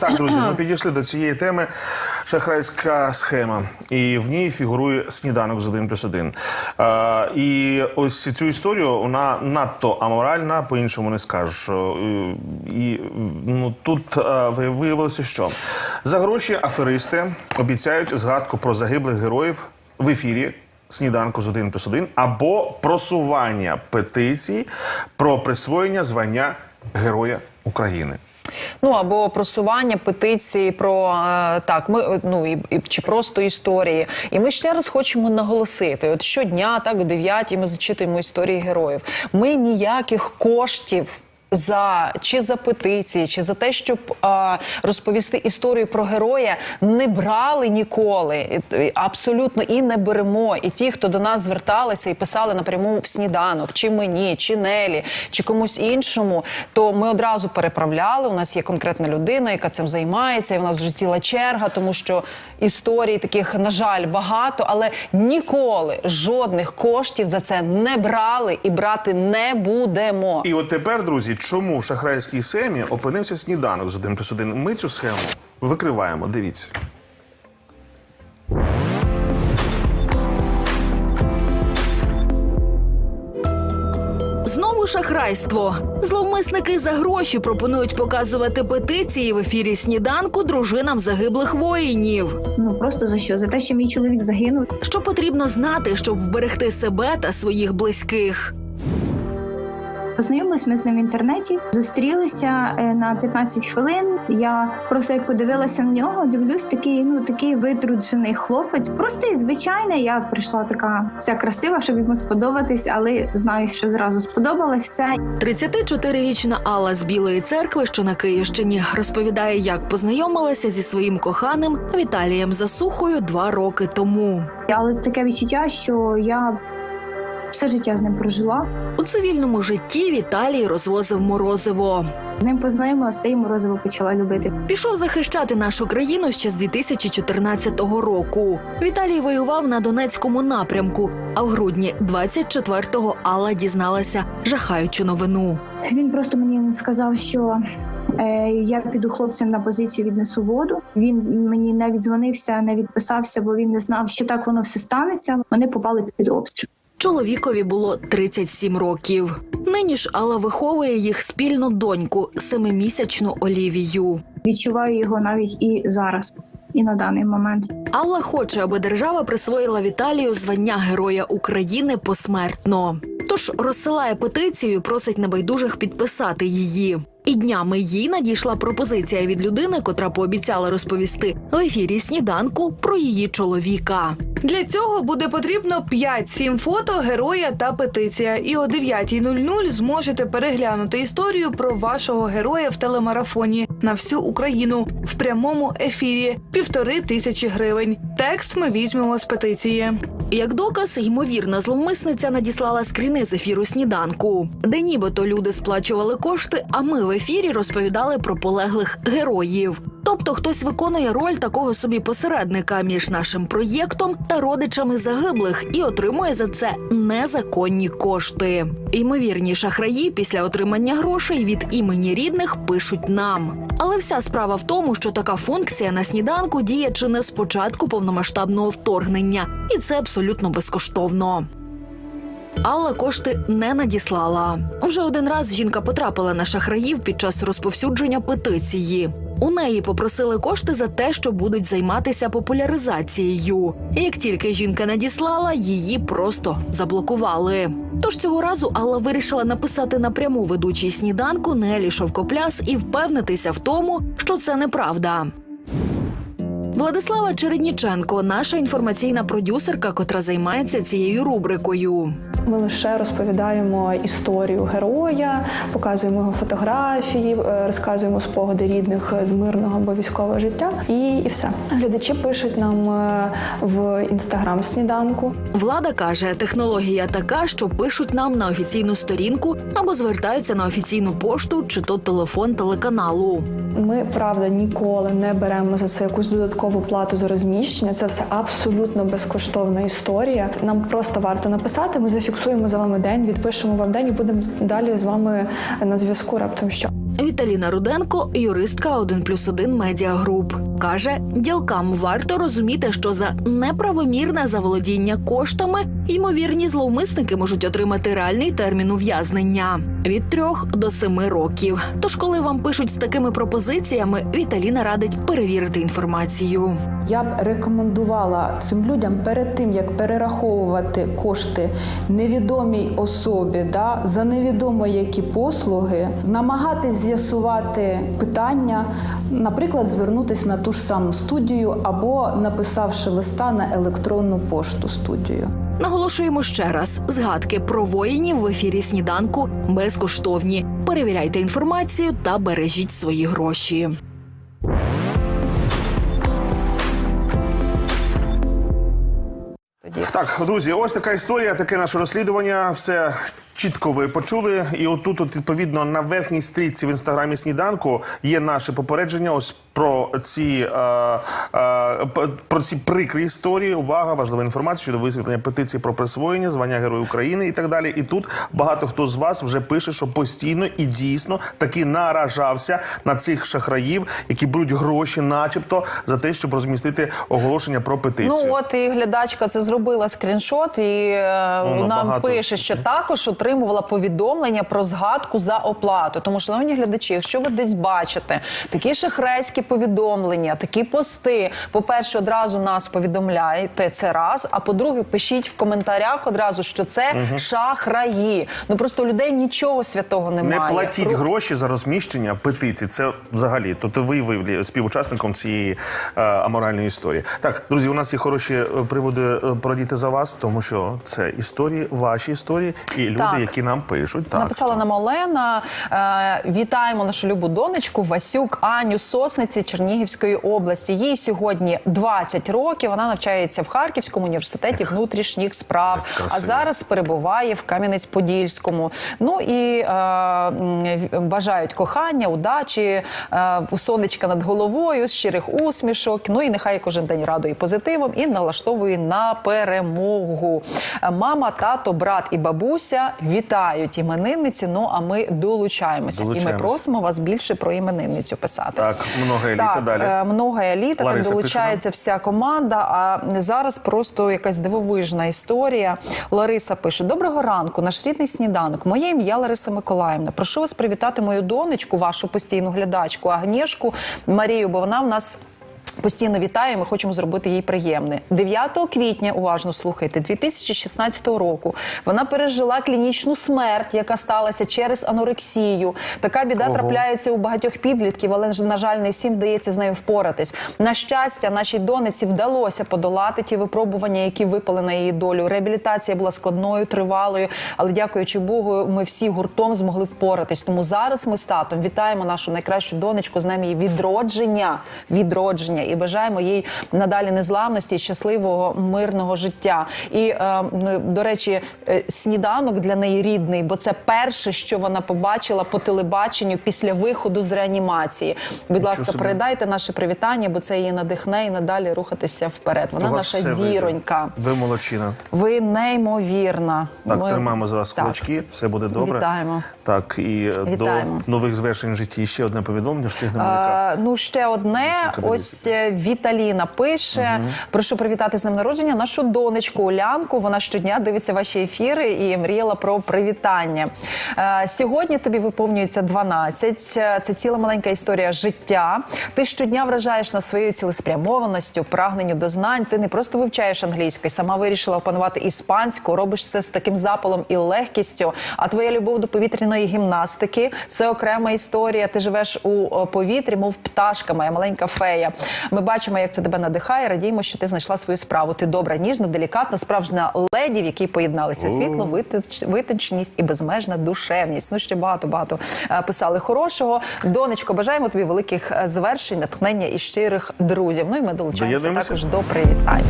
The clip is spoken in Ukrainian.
так, друзі, ми підійшли до цієї теми шахрайська схема, і в ній фігурує сніданок з 1 плюс 1. Е, і ось цю історію вона надто аморальна, по-іншому не скажеш. Е, І ну тут е, виявилося, що за гроші аферисти обіцяють згадку про загиблих героїв в ефірі. Сніданку з 1 плюс 1 або просування петиції про присвоєння звання Героя України. Ну або просування петиції про е, так, ми е, ну і, чи просто історії. І ми ще раз хочемо наголосити: от щодня, так о 9 ми зачитуємо історії героїв. Ми ніяких коштів. За чи за петиції, чи за те, щоб а, розповісти історію про героя, не брали ніколи. Абсолютно і не беремо. І ті, хто до нас зверталися і писали напряму в сніданок, чи мені, чи Нелі, чи комусь іншому, то ми одразу переправляли. У нас є конкретна людина, яка цим займається, і в нас вже ціла черга, тому що історій таких, на жаль, багато, але ніколи жодних коштів за це не брали і брати не будемо. І от тепер, друзі, чому в шахрайській схемі опинився сніданок з 1 плюс 1? Ми цю схему викриваємо. Дивіться. Шахрайство. Зловмисники за гроші пропонують показувати петиції в ефірі сніданку дружинам загиблих воїнів. Ну просто за що? За те, що мій чоловік загинув. Що потрібно знати, щоб вберегти себе та своїх близьких? Познайомились ми з ним в інтернеті, зустрілися е, на 15 хвилин. Я просто як подивилася на нього, дивлюсь, такий ну такий витруджений хлопець. Простий, звичайний. Я прийшла така вся красива, щоб йому сподобатись, але знаю, що зразу сподобалось все. 34-річна Алла з Білої церкви, що на Київщині, розповідає, як познайомилася зі своїм коханим Віталієм Засухою два роки тому. Але таке відчуття, що я все життя з ним прожила. У цивільному житті Віталій розвозив морозиво. З ним познайомилась, та й морозиво почала любити. Пішов захищати нашу країну ще з 2014 року. Віталій воював на Донецькому напрямку. А в грудні 24-го Алла дізналася жахаючу новину. Він просто мені сказав, що е, я піду хлопцям на позицію, віднесу воду. Він мені не віддзвонився, не відписався, бо він не знав, що так воно все станеться. Вони попали під обстріл. Чоловікові було 37 років. Нині ж Алла виховує їх спільну доньку, семимісячну Олівію. Відчуваю його навіть і зараз, і на даний момент. Алла хоче, аби держава присвоїла Віталію звання Героя України посмертно. Тож розсилає петицію, і просить небайдужих підписати її. І днями їй надійшла пропозиція від людини, котра пообіцяла розповісти в ефірі сніданку про її чоловіка. Для цього буде потрібно 5-7 фото героя та петиція. І о 9.00 зможете переглянути історію про вашого героя в телемарафоні на всю Україну в прямому ефірі півтори тисячі гривень. Текст ми візьмемо з петиції. Як доказ, ймовірна зловмисниця надіслала скріни з ефіру сніданку, де нібито люди сплачували кошти, а ми в ефірі розповідали про полеглих героїв. Тобто хтось виконує роль такого собі посередника між нашим проєктом та родичами загиблих і отримує за це незаконні кошти. Ймовірні шахраї після отримання грошей від імені рідних пишуть нам. Але вся справа в тому, що така функція на сніданку діє чи не з початку повномасштабного вторгнення, і це абсолютно безкоштовно. Алла кошти не надіслала. Вже один раз жінка потрапила на шахраїв під час розповсюдження петиції. У неї попросили кошти за те, що будуть займатися популяризацією. Як тільки жінка надіслала, її просто заблокували. Тож цього разу Алла вирішила написати напряму ведучій сніданку Нелі Шовкопляс і впевнитися в тому, що це неправда. Владислава Чередніченко, наша інформаційна продюсерка, котра займається цією рубрикою. Ми лише розповідаємо історію героя, показуємо його фотографії, е, розказуємо спогади рідних з мирного або військового життя, і, і все. Глядачі пишуть нам е, в інстаграм сніданку. Влада каже, технологія така, що пишуть нам на офіційну сторінку або звертаються на офіційну пошту чи то телефон телеканалу. Ми правда ніколи не беремо за це якусь додаткову плату за розміщення. Це все абсолютно безкоштовна історія. Нам просто варто написати. Ми зафіксуємо за вами день, відпишемо вам день і будемо далі з вами на зв'язку. Раптом що. Віталіна Руденко, юристка 1+,1 Медіа Груп. Каже, ділкам варто розуміти, що за неправомірне заволодіння коштами ймовірні зловмисники можуть отримати реальний термін ув'язнення від трьох до семи років. Тож, коли вам пишуть з такими пропозиціями, Віталіна радить перевірити інформацію. Я б рекомендувала цим людям перед тим, як перераховувати кошти невідомій особі да, за невідомо які послуги, намагатись з'ясувати питання, наприклад, звернутися на ту ж саму студію або написавши листа на електронну пошту студію. Наголошуємо ще раз: згадки про воїнів в ефірі сніданку безкоштовні. Перевіряйте інформацію та бережіть свої гроші. Так, друзі, ось така історія, таке наше розслідування. Все чітко ви почули. І отут, от, відповідно, на верхній стрічці в інстаграмі сніданку є наше попередження. Ось про ці е, е, про ці прикрі історії. Увага, важлива інформація щодо висвітлення петиції про присвоєння, звання Герою України і так далі. І тут багато хто з вас вже пише, що постійно і дійсно таки наражався на цих шахраїв, які беруть гроші, начебто, за те, щоб розмістити оголошення про петицію. Ну от і глядачка це зробила скріншот, і е, Воно нам багато. пише, що також отримувала повідомлення про згадку за оплату. Тому, шановні глядачі, якщо ви десь бачите такі шахрайські повідомлення, такі пости, по-перше, одразу нас повідомляєте це раз. А по-друге, пишіть в коментарях одразу, що це шахраї. Ну просто у людей нічого святого немає. Не платіть Про- гроші за розміщення петицій. Це взагалі. Тобто ви виявлі співучасником цієї е, аморальної історії. Так, друзі, у нас є хороші е, приводи е, порадіти за вас, тому що це історії, ваші історії, і люди, Так. Які нам пишуть. Так, Написала що- нам Олена. Е, вітаємо нашу любу донечку Васюк Аню Сосниці Чернігівської області. Їй сьогодні 20 років. Вона навчається в Харківському університеті внутрішніх справ, а зараз перебуває в Кам'янець-Подільському. Ну і е, бажають кохання, удачі, е, сонечка над головою, щирих усмішок. Ну і нехай кожен день радує позитивом і налаштовує на перемогу. Мама, тато, брат і бабуся вітають іменинницю. Ну а ми долучаємося. І ми просимо вас більше про іменинницю писати. Так, много еліта так, далі. е, Много еліта, Лариса так долучається вся команда. А зараз просто якась дивовижна історія. Лариса пише: Доброго ранку, наш рідний сніданок. Моє ім'я Лариса Миколаївна. Прошу вас привітати мою донечку, вашу постійну глядачку Агнєшку Марію, бо вона в нас. Постійно вітає, ми хочемо зробити їй приємне. 9 квітня, уважно слухайте, 2016 року вона пережила клінічну смерть, яка сталася через анорексію. Така біда Ого. трапляється у багатьох підлітків, але на жаль, не всім вдається з нею впоратись. На щастя, нашій донеці вдалося подолати ті випробування, які випали на її долю. Реабілітація була складною, тривалою, але дякуючи Богу, ми всі гуртом змогли впоратись. Тому зараз ми з татом вітаємо нашу найкращу донечку з нами її відродження, відродження і бажаємо їй надалі незламності, щасливого мирного життя. І е, ну, до речі, е, сніданок для неї рідний, бо це перше, що вона побачила по телебаченню після виходу з реанімації. Будь ласка, собі. передайте наше привітання, бо це її надихне і надалі рухатися вперед. Вона наша вийде. зіронька. Ви молодчина. Ви неймовірна. Так, Ми- тримаємо за вас Так. кулачки, все буде добре. Вітаємо. Так, і е, Вітаємо. до нових звершень в житті ще одне повідомлення встигнемо. ну, ще одне. Ось Віталіна пише: прошу привітати з ним народження нашу донечку Улянку. Вона щодня дивиться ваші ефіри і мріяла про привітання. Е, сьогодні тобі виповнюється 12. Е, Це ціла маленька історія життя. Ти щодня вражаєш нас своєю цілеспрямованістю, прагненню до знань. Ти не просто вивчаєш англійську, і сама вирішила опанувати іспанську. Робиш це з таким запалом і легкістю. А твоя любов до повітряної гімнастики це окрема історія. Ти живеш у повітрі, мов пташка, моя маленька фея. Ми бачимо, як це тебе надихає. Радіємо, що ти знайшла свою справу. Ти добра, ніжна, делікатна, справжня леді, в якій поєдналися світло, витонч- витонченість і безмежна душевність. Ну ще багато багато е, писали хорошого. Донечко, бажаємо тобі великих е, звершень, натхнення і щирих друзів. Ну і ми долучаємося також до привітань.